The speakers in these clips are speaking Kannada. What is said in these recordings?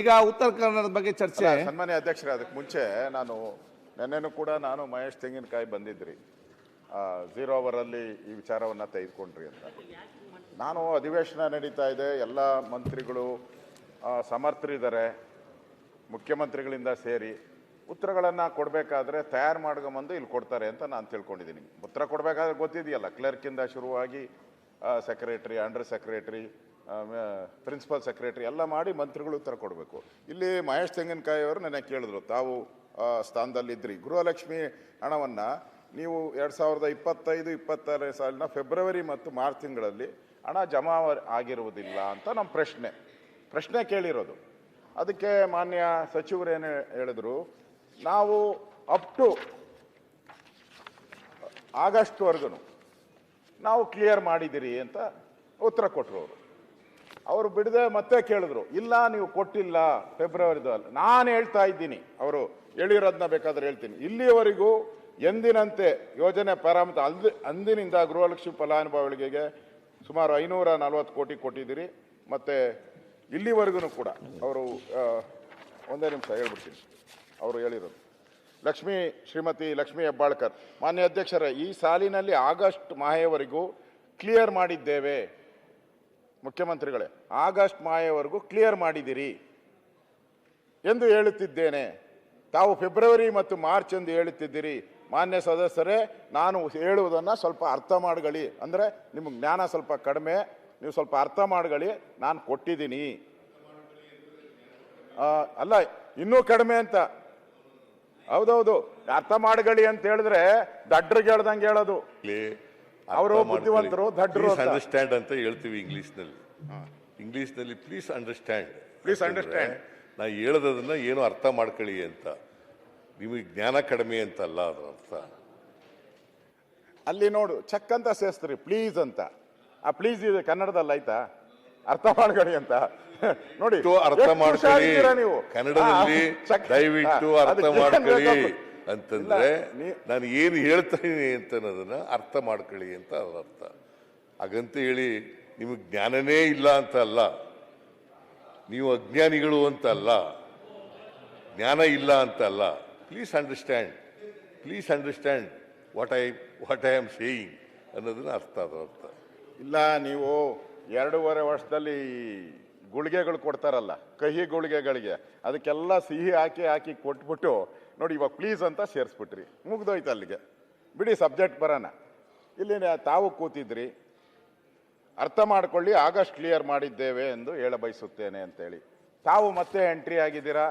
ಈಗ ಉತ್ತರ ಕನ್ನಡದ ಬಗ್ಗೆ ಚರ್ಚೆ. ಸನ್ಮಾನ್ಯ ಅಧ್ಯಕ್ಷರೇ ಅದಕ್ಕೆ ಮುಂಚೆ ನಾನು ನೆನ್ನೆನೂ ಕೂಡ ನಾನು ಮಹೇಶ್ ತೆಂಗಿನಕಾಯಿ ಬಂದಿದ್ರಿ. ಝೀರೋ ಅವರಲ್ಲಿ ಈ ವಿಚಾರವನ್ನು ತೆಗೆದುಕೊಂಡ್ರಿ ಅಂತ. ನಾನು ಅಧಿವೇಶನ ನಡೀತಾ ಇದೆ ಎಲ್ಲ ಮಂತ್ರಿಗಳು ಸಮರ್ಥರಿದ್ದಾರೆ ಮುಖ್ಯಮಂತ್ರಿಗಳಿಂದ ಸೇರಿ. ಉತ್ತರಗಳನ್ನು ಕೊಡಬೇಕಾದ್ರೆ ತಯಾರು ಮಾಡ್ಕೊಂಬಂದು ಇಲ್ಲಿ ಕೊಡ್ತಾರೆ ಅಂತ ನಾನು ತಿಳ್ಕೊಂಡಿದ್ದೀನಿ. ಉತ್ತರ ಕೊಡಬೇಕಾದ್ರೆ ಗೊತ್ತಿದೆಯಲ್ಲ ಕ್ಲರ್ಕಿಂದ ಶುರುವಾಗಿ secretary under secretary principal secretary ಎಲ್ಲ ಮಾಡಿ ಮಂತ್ರಿಗಳು ಉತ್ತರ ಕೊಡಬೇಕು. ಇಲ್ಲಿ ಮಹೇಶ್ ತೆಂಗಿನಕಾಯಿ ಅವರು ನನಗೆ ಕೇಳಿದ್ರು, ತಾವು ಸ್ಥಾನದಲ್ಲಿದ್ದಿರಿ ಗೃಹಲಕ್ಷ್ಮಿ ಹಣವನ್ನು ನೀವು ಎರಡು ಸಾವಿರದ ಇಪ್ಪತ್ತೈದು ಇಪ್ಪತ್ತಾರನೇ ಸಾಲಿನ ಫೆಬ್ರವರಿ ಮತ್ತು ಮಾರ್ಚ್ ತಿಂಗಳಲ್ಲಿ ಹಣ ಜಮಾ ಆಗಿರುವುದಿಲ್ಲ ಅಂತ ನಮ್ಮ ಪ್ರಶ್ನೆ. ಪ್ರಶ್ನೆ ಕೇಳಿರೋದು. ಅದಕ್ಕೆ ಮಾನ್ಯ ಸಚಿವರೇನು ಹೇಳಿದ್ರು, ನಾವು ಅಪ್ ಟು ಆಗಸ್ಟ್ವರೆಗೂ ನಾವು ಕ್ಲಿಯರ್ ಮಾಡಿದ್ದೀರಿ ಅಂತ ಉತ್ತರ ಕೊಟ್ಟರು ಅವರು. ಅವರು ಬಿಡದೆ ಮತ್ತೆ ಕೇಳಿದ್ರು, ಇಲ್ಲ, ನೀವು ಕೊಟ್ಟಿಲ್ಲ ಫೆಬ್ರವರಿದಲ್ಲಿ ನಾನು ಹೇಳ್ತಾ ಇದ್ದೀನಿ, ಅವರು ಹೇಳಿರೋದನ್ನ ಬೇಕಾದ್ರೆ ಹೇಳ್ತೀನಿ. ಇಲ್ಲಿಯವರೆಗೂ ಎಂದಿನಂತೆ ಯೋಜನೆ ಪ್ರಾರಂಭ, ಅಂದ್, ಅಂದಿನಿಂದ ಗೃಹಲಕ್ಷ್ಮಿ ಫಲಾನುಭವಿಗಳಿಗೆ ಸುಮಾರು ಐನೂರ ನಲವತ್ತು ಕೋಟಿ ಕೊಟ್ಟಿದ್ದೀರಿ. ಮತ್ತೆ ಇಲ್ಲಿವರೆಗೂ ಕೂಡ ಅವರು ಒಂದೇ ನಿಮಿಷ ಹೇಳ್ಬಿಡ್ತೀನಿ, ಅವರು ಹೇಳಿರೋದು. ಲಕ್ಷ್ಮೀ ಶ್ರೀಮತಿ ಲಕ್ಷ್ಮೀ ಹೆಬ್ಬಾಳ್ಕರ್, ಮಾನ್ಯ ಅಧ್ಯಕ್ಷರೇ, ಈ ಸಾಲಿನಲ್ಲಿ ಆಗಸ್ಟ್ ಮಾಹೆಯವರೆಗೂ ಕ್ಲಿಯರ್ ಮಾಡಿದ್ದೇವೆ. ಮುಖ್ಯಮಂತ್ರಿಗಳೇ, ಆಗಸ್ಟ್ ಮಾಯವರೆಗೂ ಕ್ಲಿಯರ್ ಮಾಡಿದಿರಿ ಎಂದು ಹೇಳುತ್ತಿದ್ದೇನೆ. ತಾವು ಫೆಬ್ರವರಿ ಮತ್ತು ಮಾರ್ಚ್ ಎಂದು ಹೇಳುತ್ತಿದ್ದೀರಿ. ಮಾನ್ಯ ಸದಸ್ಯರೇ, ನಾನು ಹೇಳುವುದನ್ನು ಸ್ವಲ್ಪ ಅರ್ಥ ಮಾಡ್ಕೊಳ್ಳಿ. ಅಂದರೆ ನಿಮಗೆ ಜ್ಞಾನ ಸ್ವಲ್ಪ ಕಡಿಮೆ, ನೀವು ಸ್ವಲ್ಪ ಅರ್ಥ ಮಾಡ್ಕೊಳ್ಳಿ. ನಾನು ಕೊಟ್ಟಿದ್ದೀನಿ. ಅಲ್ಲ, ಇನ್ನೂ ಕಡಿಮೆ ಅಂತ. ಹೌದೌದು, ಅರ್ಥ ಮಾಡ್ಕೊಳ್ಳಿ ಅಂತ ಹೇಳಿದ್ರೆ ದಡ್ರಿಗೆ ಹೇಳ್ದಂಗೆ ಹೇಳೋದು. ಅವರು ಬುದ್ಧಿವಂತರು, ದಡ್ಡರು. ಅಂಡರ್ಸ್ಟ್ಯಾಂಡ್ ಅಂತ. ಹೇಳ್ತೀವಿ ಇಂಗ್ಲೀಷ್ನಲ್ಲಿ. ನಲ್ಲಿ please understand please understand Please understand. ನಾ ಹೇಳೋದನ್ನ ಏನು ಅರ್ಥ ಮಾಡ್ಕೊಳ್ಳಿ ಅಂತ. ನಿಮಗೆ ಜ್ಞಾನ ಕಡಿಮೆ ಅಂತಲ್ಲ ಅದ್ರ ಅರ್ಥ. ಅಲ್ಲಿ ನೋಡು ಚೆಕ್ ಅಂತ ಸೇರಿಸ್ತೀರಿ ಪ್ಲೀಸ್ ಅಂತ. ಆ ಪ್ಲೀಸ್ ಇದೆ ಕನ್ನಡದಲ್ಲಿ ಆಯ್ತಾ? ಅರ್ಥ ಮಾಡ್ಕೊಳ್ಳಿ ಅಂತ. ನೋಡಿ ಅರ್ಥ ಮಾಡ್ಕೊಳ್ಳಿ. ನೀವು? ಕನ್ನಡದಲ್ಲಿ ದಯವಿಟ್ಟು ಅರ್ಥ ಮಾಡ್ಕೊಳ್ಳಿ? ಅಂತಂದ್ರೆ ನಾನು ಏನು ಹೇಳ್ತೀನಿ ಅಂತ ಅನ್ನೋದನ್ನ ಅರ್ಥ ಮಾಡ್ಕೊಳ್ಳಿ ಅಂತ ಅದರ ಅರ್ಥ. ಹಾಗಂತ ಹೇಳಿ ನಿಮಗೆ ಜ್ಞಾನನೇ ಇಲ್ಲ ಅಂತ ಅಲ್ಲ. ನೀವು ಅಜ್ಞಾನಿಗಳು ಅಂತ ಅಲ್ಲ. ಜ್ಞಾನ ಇಲ್ಲ ಅಂತ ಅಲ್ಲ. Please understand please understand what I what I am saying ಅನ್ನೋದನ್ನ ಅರ್ಥ ಅದರ ಅರ್ಥ. ಇಲ್ಲ ನೀವು ಎರಡೂವರೆ ವರ್ಷದಲ್ಲಿ ಗುಳಿಗೆಗಳು ಕೊಡ್ತಾರಲ್ಲ ಕಹಿ ಗುಳಿಗೆಗಳಿಗೆ. ಅದಕ್ಕೆಲ್ಲ ಸಿಹಿ ಹಾಕಿ ಹಾಕಿ ಕೊಟ್ಬಿಟ್ಟು ನೋಡಿ, ಇವಾಗ ಪ್ಲೀಸ್ ಅಂತ ಸೇರಿಸ್ಬಿಟ್ರಿ. ಮುಗ್ದೋಯ್ತು ಅಲ್ಲಿಗೆ. ಬಿಡಿ ಸಬ್ಜೆಕ್ಟ್ ಬರೋಣ ಇಲ್ಲಿ ತಾವು ಕೂತಿದ್ರಿ. ಅರ್ಥ ಮಾಡ್ಕೊಳ್ಳಿ, ಆಗಸ್ಟ್ ಕ್ಲಿಯರ್ ಮಾಡಿದ್ದೇವೆ ಎಂದು ಹೇಳ ಬಯಸುತ್ತೇನೆ ಅಂತೇಳಿ. ತಾವು ಮತ್ತೆ ಎಂಟ್ರಿ ಆಗಿದ್ದೀರಾ?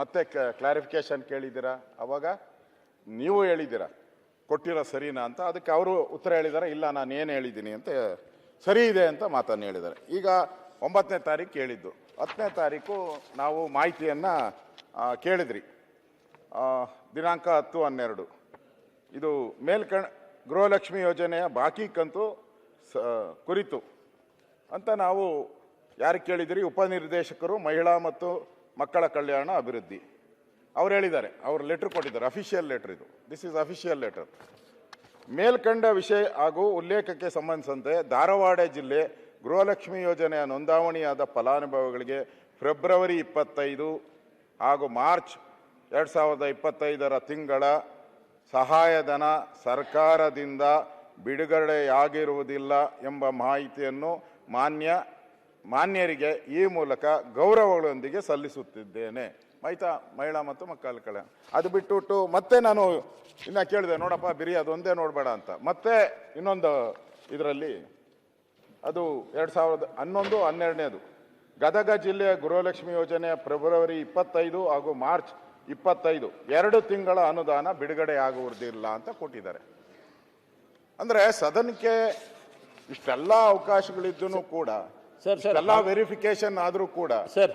ಮತ್ತೆ ಕ್ಲಾರಿಫಿಕೇಶನ್ ಕೇಳಿದ್ದೀರಾ? ಅವಾಗ ನೀವು ಹೇಳಿದ್ದೀರಾ? ಕೊಟ್ಟಿರೋ ಸರಿನಾ ಅಂತ. ಅದಕ್ಕೆ ಅವರು ಉತ್ತರ ಹೇಳಿದ್ದಾರೆ ಇಲ್ಲ, ನಾನು ಏನು ಹೇಳಿದ್ದೀನಿ ಅಂತ ಸರಿ ಇದೆ ಅಂತ ಮಾತನ್ನು ಹೇಳಿದ್ದಾರೆ. ಈಗ ಒಂಬತ್ತನೇ ತಾರೀಕು ಕೇಳಿದ್ದು ಹತ್ತನೇ ತಾರೀಕು ನಾವು ಮಾಹಿತಿಯನ್ನು ಕೇಳಿದ್ರಿ. ದಿನಾಂಕ ಹತ್ತು ಹನ್ನೆರಡು. ಇದು ಮೇಲ್ಕಣ ಗೃಹಲಕ್ಷ್ಮಿ ಯೋಜನೆಯ ಬಾಕಿ ಕಂತು ಸ, ಕುರಿತು. ಅಂತ ನಾವು ಯಾರು ಕೇಳಿದಿರಿ, ಉಪನಿರ್ದೇಶಕರು, ಮಹಿಳಾ ಮತ್ತು ಮಕ್ಕಳ ಕಲ್ಯಾಣ ಅಭಿವೃದ್ಧಿ. ಅವ್ರು ಹೇಳಿದ್ದಾರೆ, ಅವರು ಲೆಟ್ರ್ ಕೊಟ್ಟಿದ್ದಾರೆ, ಅಫಿಷಿಯಲ್ ಲೆಟ್ರ್ ಇದು. This is official letter. ಮೇಲ್ಕಂಡ ವಿಷಯ ಹಾಗೂ ಉಲ್ಲೇಖಕ್ಕೆ ಸಂಬಂಧಿಸಿದಂತೆ ಧಾರವಾಡ ಜಿಲ್ಲೆ ಗೃಹಲಕ್ಷ್ಮಿ ಯೋಜನೆಯ ನೋಂದಾವಣಿಯಾದ ಫಲಾನುಭವಿಗಳಿಗೆ ಫೆಬ್ರವರಿ ಇಪ್ಪತ್ತೈದು ಹಾಗೂ ಮಾರ್ಚ್ ಎರಡು ಸಾವಿರದ ಇಪ್ಪತ್ತೈದರ ತಿಂಗಳ ಸಹಾಯಧನ ಸರ್ಕಾರದಿಂದ ಬಿಡುಗಡೆಯಾಗಿರುವುದಿಲ್ಲ ಎಂಬ ಮಾಹಿತಿಯನ್ನು ಮಾನ್ಯ, ಮಾನ್ಯರಿಗೆ ಈ ಮೂಲಕ ಗೌರವಗಳೊಂದಿಗೆ ಸಲ್ಲಿಸುತ್ತಿದ್ದೇನೆ. ಆಯ್ತಾ ಮಹಿಳಾ ಮತ್ತು ಮಕ್ಕಳ ಕಳೆ ಅದು ಬಿಟ್ಟುಬಿಟ್ಟು ಮತ್ತೆ ನಾನು ಇನ್ನ ಕೇಳಿದೆ, ನೋಡಪ್ಪ, ಬಿರಿ, ಅದೊಂದೇ ನೋಡಬೇಡ ಅಂತ. ಮತ್ತೆ ಇನ್ನೊಂದು ಇದರಲ್ಲಿ, ಅದು ಎರಡು ಸಾವಿರದ ಹನ್ನೊಂದು, ಹನ್ನೆರಡನೇದು. ಗದಗ ಜಿಲ್ಲೆಯ ಗೃಹಲಕ್ಷ್ಮಿ ಯೋಜನೆಯ ಫೆಬ್ರವರಿ ಇಪ್ಪತ್ತೈದು ಹಾಗೂ ಮಾರ್ಚ್ ಇಪ್ಪತ್ತೈದು. ಎರಡು ತಿಂಗಳ ಅನುದಾನ ಬಿಡುಗಡೆ ಆಗುವುದಿಲ್ಲ ಅಂತ ಕೊಟ್ಟಿದ್ದಾರೆ. ಅಂದ್ರೆ ಸದನಕ್ಕೆ ಇಷ್ಟೆಲ್ಲ ಅವಕಾಶಗಳಿದ್ದೂ ಕೂಡ ಸರ್, ಸರ್, ಎಲ್ಲ ವೆರಿಫಿಕೇಶನ್ ಆದರೂ ಕೂಡ ಸರ್.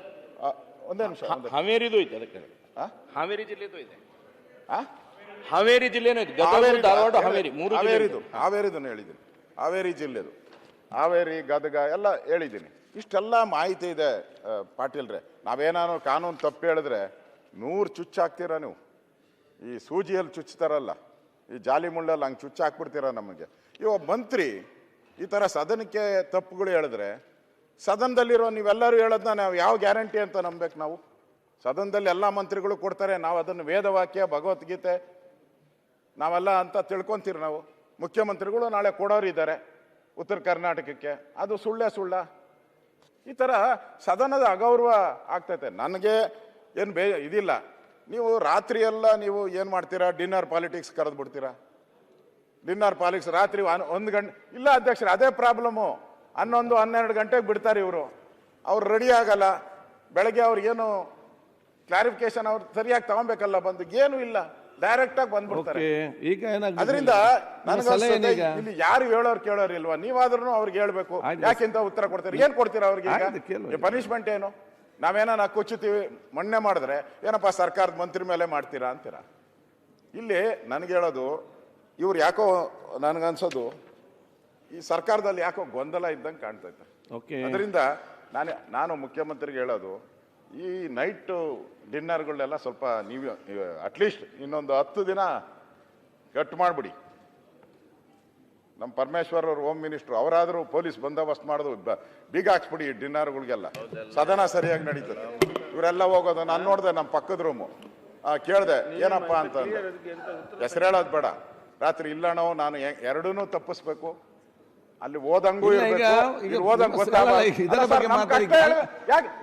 ಒಂದೇ ನಿಮಿಷ ಹಾವೇರಿದು ಐತೆ ಅದಕ್ಕೆ? ಹಾವೇರಿ ಜಿಲ್ಲೆದು ಇದೆ? ಹಾವೇರಿ ಜಿಲ್ಲೆನೂ ಹಾವೇರಿದು, ಧಾರವಾಡ ಹಾವೇರಿ ಮೂರು ಜಿಲ್ಲೆ ಹಾವೇರಿದು ಹಾವೇರಿದನ್ನು ಹೇಳಿದ್ದೀನಿ. ಹಾವೇರಿ ಜಿಲ್ಲೆದು. ಹಾವೇರಿ ಗದಗ ಎಲ್ಲ ಹೇಳಿದ್ದೀನಿ. ಇಷ್ಟೆಲ್ಲ ಮಾಹಿತಿ ಇದೆ ಪಾಟೀಲ್ರೆ. ನಾವೇನಾದ್ರು ಕಾನೂನು ತಪ್ಪು ಹೇಳಿದ್ರೆ ನೂರು ಚುಚ್ಚು ಹಾಕ್ತೀರಾ ನೀವು. ಈ ಸೂಜಿಯಲ್ಲಿ ಚುಚ್ತಾರಲ್ಲ, ಈ ಜಾಲಿ ಮುಳ್ಳಲ್ಲಿ ಹಂಗೆ ಚುಚ್ಚು ಹಾಕ್ಬಿಡ್ತೀರಾ ನಮಗೆ. ಇವ ಮಂತ್ರಿ, ಈ ಥರ ಸದನಕ್ಕೆ ತಪ್ಪುಗಳು ಹೇಳಿದ್ರೆ, ಸದನದಲ್ಲಿರೋ ನೀವೆಲ್ಲರೂ ಹೇಳೋದನ್ನ ನಾವು ಯಾವ ಗ್ಯಾರಂಟಿ ಅಂತ ನಂಬೇಕು ನಾವು? ಸದನದಲ್ಲಿ ಎಲ್ಲ ಮಂತ್ರಿಗಳು ಕೊಡ್ತಾರೆ, ನಾವು ಅದನ್ನು ವೇದವಾಕ್ಯ ಭಗವದ್ಗೀತೆ, ನಾವೆಲ್ಲ ಅಂತ ತಿಳ್ಕೊಂತೀರಿ ನಾವು? ಮುಖ್ಯಮಂತ್ರಿಗಳು ನಾಳೆ ಕೊಡೋರು ಇದ್ದಾರೆ, ಉತ್ತರ ಕರ್ನಾಟಕಕ್ಕೆ. ಅದು ಸುಳ್ಳೇ ಸುಳ್ಳ. ಈ ಥರ ಸದನದ ಅಗೌರವ ಆಗ್ತೈತೆ. ನನಗೆ ಏನು ಬೇ ಇದಿಲ್ಲ. ನೀವು ರಾತ್ರಿ ಎಲ್ಲ ನೀವು ಏನು ಮಾಡ್ತೀರಾ? ಡಿನ್ನರ್ ಪಾಲಿಟಿಕ್ಸ್ ಕರೆದು ಬಿಡ್ತೀರಾ? ಡಿನ್ನರ್ ಪಾಲಿಟಿಕ್ಸ್ ರಾತ್ರಿ ಒಂದು ಗಂಟೆ ಇಲ್ಲ ಅಧ್ಯಕ್ಷರು ಅದೇ ಪ್ರಾಬ್ಲಮ್ಮು ಹನ್ನೊಂದು ಹನ್ನೆರಡು ಗಂಟೆಗೆ ಬಿಡ್ತಾರೆ ಇವರು. ಅವ್ರು ರೆಡಿ ಆಗಲ್ಲ. ಬೆಳಗ್ಗೆ ಅವ್ರಿಗೇನು ಕ್ಲಾರಿಫಿಕೇಶನ್ ಅವ್ರು ಸರಿಯಾಗಿ ತಗೊಬೇಕಲ್ಲ ಬಂದು. ಏನು ಇಲ್ಲ. ಡೈರೆಕ್ಟಾಗಿ ಬಂದ್ಬಿಡ್ತಾರೆ. ಓಕೆ ಈಗ ಅದರಿಂದ ಇಲ್ಲಿ ಯಾರು ಹೇಳೋರು ಕೇಳೋರು ಇಲ್ವಾ? ನೀವಾದ್ರೂ ಅವ್ರಿಗೆ ಹೇಳ್ಬೇಕು. ಯಾಕೆಂತ ಉತ್ತರ ಕೊಡ್ತೀರಿ? ಏನ್ ಕೊಡ್ತೀರಾ ಅವ್ರಿಗೆ. ಪನಿಷ್ಮೆಂಟ್ ಏನು? ನಾವೇನ ಕುಚ್ಚುತ್ತೀವಿ ಮೊನ್ನೆ ಮಾಡಿದ್ರೆ ಏನಪ್ಪ ಸರ್ಕಾರದ ಮಂತ್ರಿ ಮೇಲೆ ಮಾಡ್ತೀರಾ ಅಂತೀರಾ? ಇಲ್ಲಿ ನನಗೆ ಹೇಳೋದು ಇವ್ರು ಯಾಕೋ ನನಗನ್ಸೋದು ಈ ಸರ್ಕಾರದಲ್ಲಿ ಯಾಕೋ ಗೊಂದಲ ಇದ್ದಂಗೆ ಕಾಣ್ತೈತೆ ಓಕೆ ಅದರಿಂದ ನಾನು ನಾನು ಮುಖ್ಯಮಂತ್ರಿಗೆ ಹೇಳೋದು ಈ ನೈಟ್ ಡಿನ್ನರ್ಗಳನ್ನೆಲ್ಲ ಸ್ವಲ್ಪ ನೀವು ಅಟ್ಲೀಸ್ಟ್ ಇನ್ನೊಂದು ಹತ್ತು ದಿನ ಕಟ್ ಮಾಡಿಬಿಡಿ. ನಮ್ಮ ಪರಮೇಶ್ವರ್ ಅವರು ಹೋಮ್ ಮಿನಿಸ್ಟ್ರು ಅವರಾದರೂ ಪೊಲೀಸ್ ಬಂದೋಬಸ್ತ್ ಮಾಡೋದು ಬೀಗ ಹಾಕ್ಸ್ಬಿಡಿ ಡಿನ್ನರ್ಗಳಿಗೆಲ್ಲ. ಸದನ ಸರಿಯಾಗಿ ನಡೀತದೆ. ಇವರೆಲ್ಲ ಹೋಗೋದು ನಾನು ನೋಡಿದೆ ನಮ್ಮ ಪಕ್ಕದ ರೂಮು ಕೇಳಿದೆ ಏನಪ್ಪ ಅಂತ ಹೆಸರು ಹೇಳೋದು ಬೇಡ. ರಾತ್ರಿ ಇಲ್ಲಣೋ ನಾನು ಎರಡೂ ತಪ್ಪಿಸ್ಬೇಕು. ಅಲ್ಲಿ ಓದಂಗೂ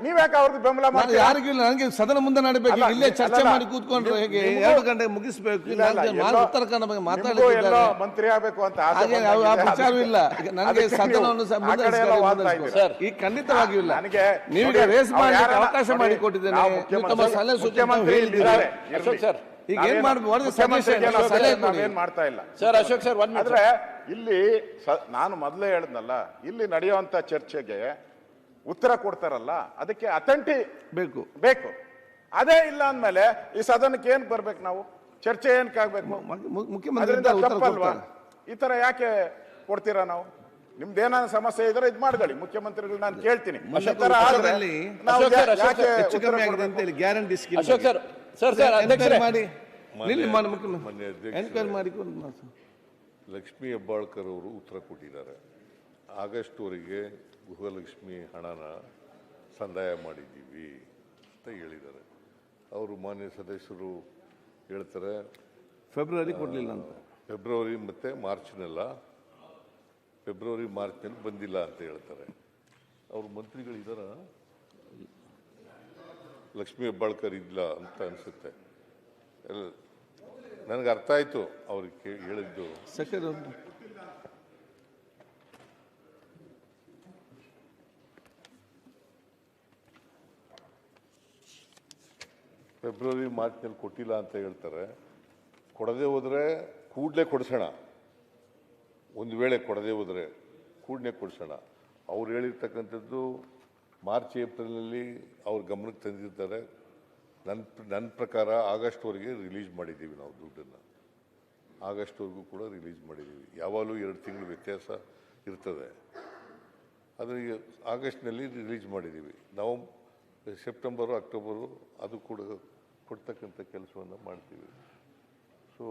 ನೀವ್ಯಾಕೆ ಅವ್ರದ್ದು ಬೆಂಬಲ ನಾನು ಯಾರಿಗೂ ಇಲ್ಲ ನನಗೆ ಸದನ ಮುಂದೆ ನಡಬೇಕು. ಇಲ್ಲೇ ಚರ್ಚೆ ಮಾಡಿ ಕೂತ್ಕೊಂಡ್ರೆ ಹೇಗೆ? ನಿಮ್ಗೂ- ಎರಡು ಗಂಟೆ ಮುಗಿಸ್ಬೇಕು. ಉತ್ತರ ಕನ್ನಡ ಬಗ್ಗೆ ನಿಮ್ಗೂ ಎಲ್ಲೋ ಮಂತ್ರಿ ಆಗ್ಬೇಕು ಅಂತ ವಿಚಾರವೂ ಇಲ್ಲ. ನನಗೆ ಸದನವನ್ನು. ಈ ಖಂಡಿತವಾಗಿಯೂ ಇಲ್ಲ. ನನಗೆ ನೀವೀಗ ರೇಸ್ ಮಾಡಿ ಮಾಡಲಿಕ್ಕೆ ಅವಕಾಶ ಮಾಡಿ ಕೊಟ್ಟಿದ್ದೇನೆ ತಮ್ಮ ಸಲಹೆ ಸೂಚನೆ ಸರ್, ಈಗ ಏನ್ ಮಾಡ್ಬೋದು ಸಲಹೆ ಮಾಡ್ತಾ ಇಲ್ಲ. ಸರ್ ಅಶೋಕ್ ಸರ್ ಒಂದ್ ಇಲ್ಲಿ ಸ- ನಾನು ಮೊದಲೇ ಹೇಳಿದ್ನಲ್ಲ ಇಲ್ಲಿ ನಡೆಯುವಂಥ ಚರ್ಚೆಗೆ ಉತ್ತರ ಕೊಡ್ತಾರಲ್ಲ ಅದಕ್ಕೆ ಅಥೆಂಟಿ ಬೇಕು. ಬೇಕು. ಅದೇ ಇಲ್ಲ ಅಂದಮೇಲೆ ಈ ಸದನಕ್ಕೆ ಏನು ಬರ್ಬೇಕು ನಾವು? ಚರ್ಚೆ ಏನಕ್ಕೆ ಆಗಬೇಕು? ಮು- ಮುಖ್ಯಮಂತ್ರಿ ಈ ಥರ ಯಾಕೆ ಕೊಡ್ತೀರಾ ನಾವು? ನಿಮ್ದೇನಾನ ಸಮಸ್ಯೆ ಇದ್ರೆ ಇದು ಮಾಡ್ಕೊಳ್ಳಿ. ಮುಖ್ಯಮಂತ್ರಿಗಳು ನಾನು ಕೇಳ್ತೀನಿ. Guarantee Ashok sir sir sir ಅಧ್ಯಕ್ಷರೇ. ಮಾಡಿ. ಲಕ್ಷ್ಮೀ ಹೆಬ್ಬಾಳ್ಕರ್ ಅವರು ಉತ್ತರ ಕೊಟ್ಟಿದ್ದಾರೆ. ಆಗಸ್ಟ್ವರೆಗೆ ಗೃಹಲಕ್ಷ್ಮಿ ಹಣನ ಸಂದಾಯ ಮಾಡಿದ್ದೀವಿ ಅಂತ ಹೇಳಿದ್ದಾರೆ. ಅವರು ಮಾನ್ಯ ಸದಸ್ಯರು ಹೇಳ್ತಾರೆ ಫೆಬ್ರವರಿ ಕೊಡಲಿಲ್ಲ ಅಂತ? ಫೆಬ್ರವರಿ ಮತ್ತು ಮಾರ್ಚ್ನೆಲ್ಲ ಫೆಬ್ರವರಿ ಮಾರ್ಚ್ನಲ್ಲಿ ಬಂದಿಲ್ಲ ಅಂತ ಹೇಳ್ತಾರೆ. ಅವರು ಮಂತ್ರಿಗಳಿದ್ದಾರ ಲಕ್ಷ್ಮೀ ಹೆಬ್ಬಾಳ್ಕರ್ ಇಲ್ಲ ಅಂತ ಅನಿಸುತ್ತೆ. ನನಗೆ ಅರ್ಥ ಆಯಿತು ಅವ್ರಿಗೆ ಹೇಳಿದ್ದು. ಸೆಕೆಂಡ್ ಫೆಬ್ರವರಿ ಮಾರ್ಚ್ನಲ್ಲಿ ಕೊಟ್ಟಿಲ್ಲ ಅಂತ ಹೇಳ್ತಾರೆ. ಕೊಡದೆ ಹೋದರೆ ಕೂಡಲೇ ಕೊಡಿಸೋಣ. ಒಂದು ವೇಳೆ ಕೊಡದೆ ಹೋದರೆ ಕೂಡಲೇ ಕೊಡಿಸೋಣ. ಅವ್ರು ಹೇಳಿರ್ತಕ್ಕಂಥದ್ದು ಮಾರ್ಚ್ ಏಪ್ರಿಲ್ನಲ್ಲಿ ಅವ್ರ ಗಮನಕ್ಕೆ ತಂದಿರ್ತಾರೆ ನನ್ನ ನನ್ನ ಪ್ರಕಾರ ಆಗಸ್ಟ್ವರೆಗೆ ರಿಲೀಸ್ ಮಾಡಿದ್ದೀವಿ ನಾವು ದುಡ್ಡನ್ನು. ಆಗಸ್ಟ್ವರೆಗೂ ಕೂಡ ರಿಲೀಸ್ ಮಾಡಿದ್ದೀವಿ. ಯಾವಾಗಲೂ ಎರಡು ತಿಂಗಳು ವ್ಯತ್ಯಾಸ ಇರ್ತದೆ. ಆದರೆ ಆಗಸ್ಟ್ನಲ್ಲಿ ರಿಲೀಸ್ ಮಾಡಿದ್ದೀವಿ. ನಾವು ಸೆಪ್ಟೆಂಬರು, ಅಕ್ಟೋಬರು ಅದು ಕೂಡ ಕೊಡ್ತಕ್ಕಂಥ ಕೆಲಸವನ್ನು ಮಾಡ್ತೀವಿ. ಸೊ